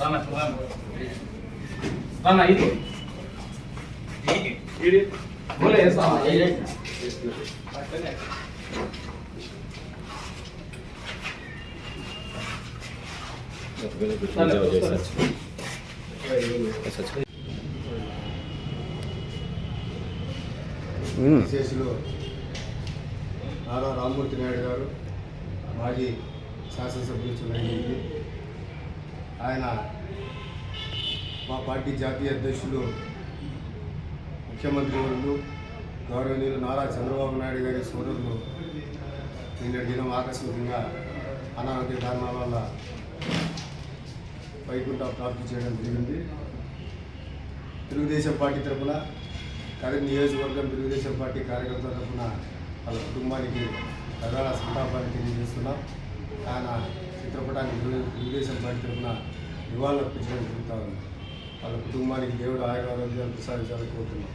రానా రానా రానా ఇది. ఇది. బోలే ఏసా విశేషులు. నారా రామ్మూర్తి నాయుడు గారు మాజీ శాసనసభ్యులు చిన్నయ్యి ఆయన మా పార్టీ జాతీయ అధ్యక్షులు ముఖ్యమంత్రి వర్యులు గౌరవనీయులు నారా చంద్రబాబు నాయుడు గారి సోదరులు నిన్న దినం ఆకస్మికంగా అనారోగ్య కారణాల వల్ల వైకుంఠ ప్రాప్తి చేయడం జరిగింది. తెలుగుదేశం పార్టీ తరఫున కరీం నియోజకవర్గం తెలుగుదేశం పార్టీ కార్యకర్తల తరఫున వాళ్ళ కుటుంబానికి ప్రధాన సంతాపాన్ని తెలియజేస్తున్నాం. ఆయన చిత్రపటానికి తెలుగు- తెలుగుదేశం పార్టీ తరఫున నివాళులు అర్పించడం జరుగుతూ ఉంది. వాళ్ళ కుటుంబానికి దేవుడు ఆయుర ప్రసాదించాలని కోరుతున్నాం.